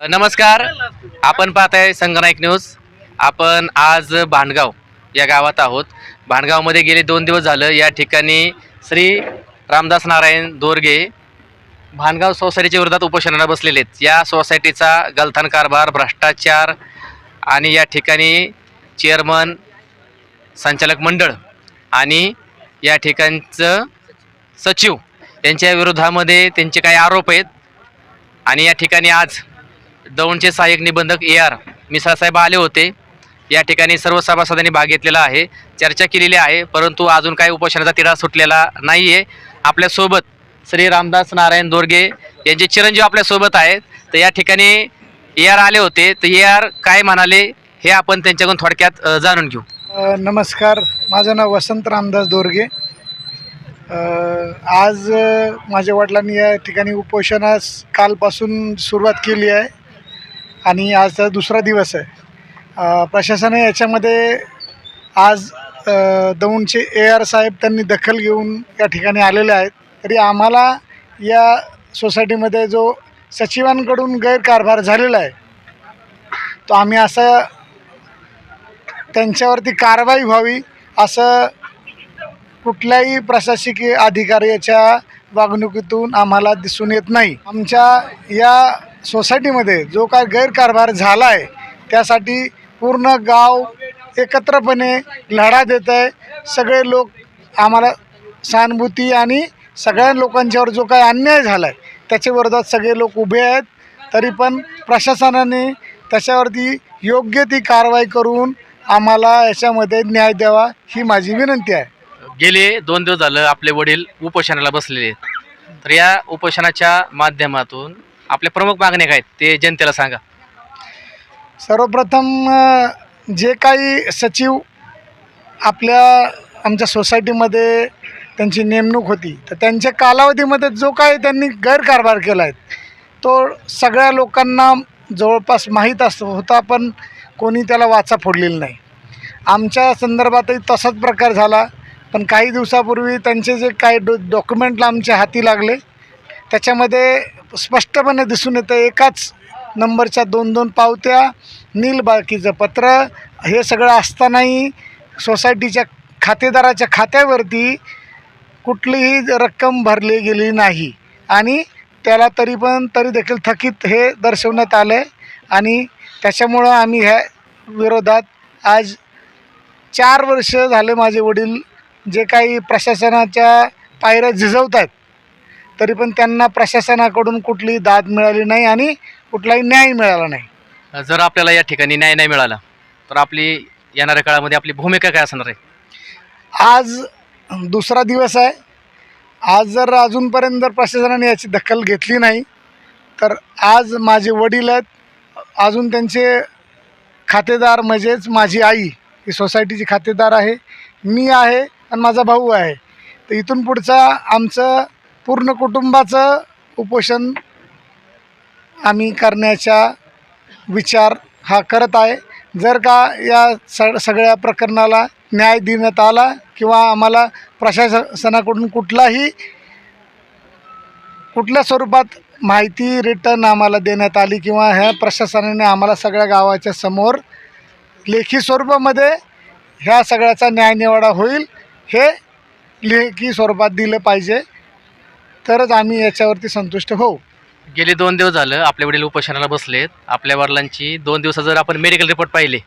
नमस्कार. आपण पाहताय संगनायक न्यूज. आपण आज भांडगाव या गावात आहोत. भांडगावमध्ये गेले दोन दिवस झालं. या ठिकाणी श्री रामदास नारायण दोरगे भांडगाव सोसायटीच्या विरोधात उपोषणाला बसलेले आहेत. या सोसायटीचा गलथान कारभार भ्रष्टाचार आणि या ठिकाणी चेअरमन संचालक मंडळ आणि या ठिकाणचं सचिव यांच्या विरोधामध्ये त्यांचे काही आरोप आहेत. आणि या ठिकाणी आज दौंडचे सहाय्यक निबंधक ए आर मिसाळसाहेब आले होते. या ठिकाणी सर्व सभासदांनी भाग घेतलेला आहे. चर्चा केलेली आहे परंतु अजून काही उपोषणाचा तिढा सुटलेला नाही आहे आपल्यासोबत श्री रामदास नारायण दोरगे यांचे चिरंजीव आपल्यासोबत आहेत. तर या ठिकाणी ए आर आले होते. तर ए आर काय म्हणाले हे आपण त्यांच्याकडून थोडक्यात जाणून घेऊ. नमस्कार. माझं नाव वसंत रामदास दोरगे. आज माझ्या वडिलांनी या ठिकाणी उपोषणास कालपासून सुरुवात केली आहे. आणि आजचा दुसरा दिवस आहे. प्रशासनाने याच्यामध्ये आज दौंडचे ए आर साहेब त्यांनी दखल घेऊन या ठिकाणी आलेले आहेत. तरी आम्हाला या सोसायटीमध्ये जो सचिवांकडून गैरकारभार झालेला आहे तो आम्ही असं त्यांच्यावरती कारवाई व्हावी असं कुठल्याही प्रशासकीय अधिकाऱ्याच्या वागणुकीतून आम्हाला दिसून येत नाही. आमच्या या सोसायटीमध्ये जो काय गैरकारभार झाला आहे त्यासाठी पूर्ण गाव एकत्रपणे लढा देत आहे. सगळे लोक आम्हाला सहानुभूती आणि सगळ्या लोकांच्यावर जो काय अन्याय झाला आहे त्याच्या विरोधात सगळे लोक उभे आहेत. तरी पण प्रशासनाने त्याच्यावरती योग्य ती कारवाई करून आम्हाला याच्यामध्ये न्याय द्यावा ही माझी विनंती आहे. गेले दोन दिवस झालं आपले वडील उपोषणाला बसलेले आहेत. तर या उपोषणाच्या माध्यमातून आपल्या प्रमुख मागण्या काय आहेत? ते जनतेला सांगा. सर्वप्रथम अ, जे काही सचिव आपल्या आमच्या सोसायटीमध्ये त्यांची नेमणूक होती तर त्यांच्या कालावधीमध्ये जो काही त्यांनी गैरकारभार केला आहे तो सगळ्या लोकांना जवळपास माहीत असतो होता पण कोणी त्याला वाचा फोडलेला नाही. आमच्या संदर्भातही तसाच प्रकार झाला पण काही दिवसापूर्वी त्यांचे जे काही डॉ डॉक्युमेंटला आमच्या हाती लागले त्याच्यामध्ये स्पष्टपणे दिसून येतं एकाच नंबरच्या दोन दोन पावत्या नील बाकीचं पत्र हे सगळं असतानाही सोसायटीच्या खातेदाराच्या खात्यावरती कुठलीही रक्कम भरली गेली नाही. आणि त्याला तरी पण तरी देखील थकीत हे दर्शवण्यात आलं आहे आणि त्याच्यामुळं आम्ही ह्या विरोधात आज चार वर्ष झाले माझे वडील जे काही प्रशासनाच्या पायऱ्या झिजवत आहेत तरी पण त्यांना प्रशासनाकडून कुठली दाद मिळाली नाही आणि कुठलाही न्याय मिळाला नाही. जर आपल्याला या ठिकाणी न्याय नाही मिळाला तर आपली येणाऱ्या काळामध्ये आपली भूमिका काय असणार आहे? आज दुसरा दिवस आहे. आज जर अजूनपर्यंत जर प्रशासनाने याची दखल घेतली नाही तर आज माझे वडील आहेत. अजून त्यांचे खातेदार म्हणजेच माझी आई ही सोसायटीची खातेदार आहे. मी आहे आणि माझा भाऊ आहे. तर इथून पुढचा आमचं पूर्ण कुटुंबाचं उपोषण आम्ही करण्याचा विचार हा करत आहे. जर का या स सगळ्या प्रकरणाला न्याय देण्यात आला किंवा आम्हाला प्रशासनाकडून कुठलाही कुठल्या स्वरूपात माहिती रिटर्न आम्हाला देण्यात आली किंवा ह्या प्रशासनाने आम्हाला सगळ्या गावाच्या समोर लेखी स्वरूपामध्ये ह्या सगळ्याचा न्यायनिवाडा होईल हे लेखी स्वरूपात दिलं पाहिजे. तरच आम्ही याच्यावरती संतुष्ट होऊ. गेले दोन दिवस झालं आपले वडील उपोषणाला बसलेत. आपल्या वडिलांची दोन दिवसात जर आपण मेडिकल रिपोर्ट पाहिले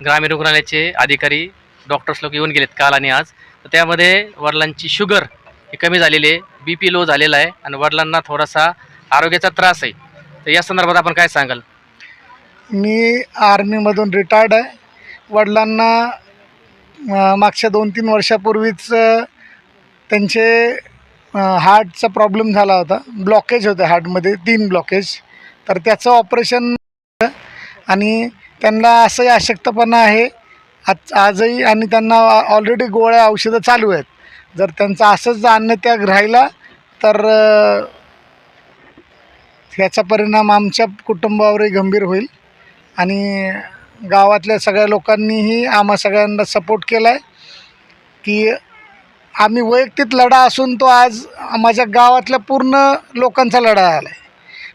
ग्रामीण रुग्णालयाचे अधिकारी डॉक्टर्स लोक येऊन गेलेत काल आणि आज. तर त्यामध्ये वडिलांची शुगर ही कमी झालेली आहे बी पी लो झालेला आहे आणि वडिलांना थोडासा आरोग्याचा त्रास आहे. तर या संदर्भात आपण काय सांगाल? मी आर्मीमधून रिटायर्ड आहे. वडिलांना मागच्या दोन तीन वर्षापूर्वीच त्यांचे हार्टचा प्रॉब्लेम झाला होता. ब्लॉकेज होतं हार्टमध्ये तीन ब्लॉकेज. तर त्याचं ऑपरेशन आणि त्यांना असंही अशक्तपणा आहे. आज आजही आणि त्यांना ऑलरेडी गोळ्या औषधं चालू आहेत. जर त्यांचा असंच अन्नत्याग राहिला तर ह्याचा परिणाम आमच्या कुटुंबावरही गंभीर होईल. आणि गावातल्या सगळ्या लोकांनीही आम्हा सगळ्यांना सपोर्ट केला आहे की आम्ही वैयक्तिक लढा असून तो आज माझ्या गावातल्या पूर्ण लोकांचा लढा आला आहे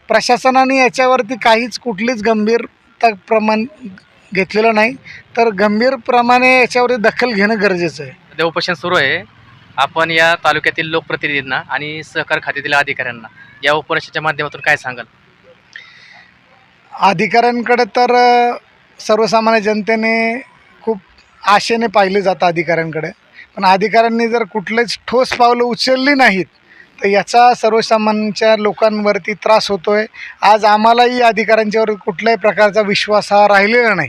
प्रशासनाने याच्यावरती काहीच कुठलीच गंभीरता प्रमाण घेतलेलं नाही. तर गंभीरप्रमाणे याच्यावरती दखल घेणं गरजेचं आहे. सध्या उपोषण सुरू आहे. आपण या तालुक्यातील लोकप्रतिनिधींना आणि सहकार खात्यातील अधिकाऱ्यांना या उपोषणाच्या माध्यमातून काय सांगाल? अधिकाऱ्यांकडे तर सर्वसामान्य जनतेने खूप आशेने पाहिले जातं अधिकाऱ्यांकडे. पण अधिकाऱ्यांनी जर कुठलेच ठोस पावलं उचलली नाहीत तर याचा सर्वसामान्यांच्या लोकांवरती त्रास होतो आहे आज आम्हालाही अधिकाऱ्यांच्यावर कुठल्याही प्रकारचा विश्वास हा राहिलेला नाही.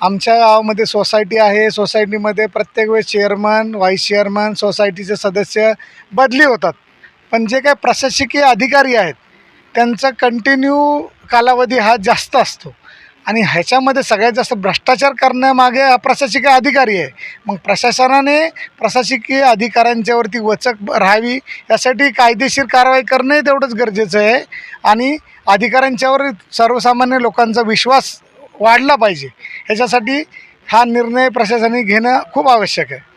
आमच्या गावामध्ये सोसायटी आहे. सोसायटीमध्ये प्रत्येक वेळेस चेअरमन व्हाईस चेअरमन सोसायटीचे सदस्य बदली होतात. पण जे काही प्रशासकीय अधिकारी आहेत त्यांचा कंटिन्यू कालावधी हा जास्त असतो. आणि ह्याच्यामध्ये सगळ्यात जास्त भ्रष्टाचार करण्यामागे प्रशासकीय अधिकारी आहे. मग प्रशासनाने प्रशासकीय अधिकाऱ्यांच्यावरती वचक राहावी यासाठी कायदेशीर कारवाई करणे तेवढंच गरजेचं आहे. आणि अधिकाऱ्यांच्यावर सर्वसामान्य लोकांचा विश्वास वाढला पाहिजे. ह्याच्यासाठी हा निर्णय प्रशासनाने घेणं खूप आवश्यक आहे.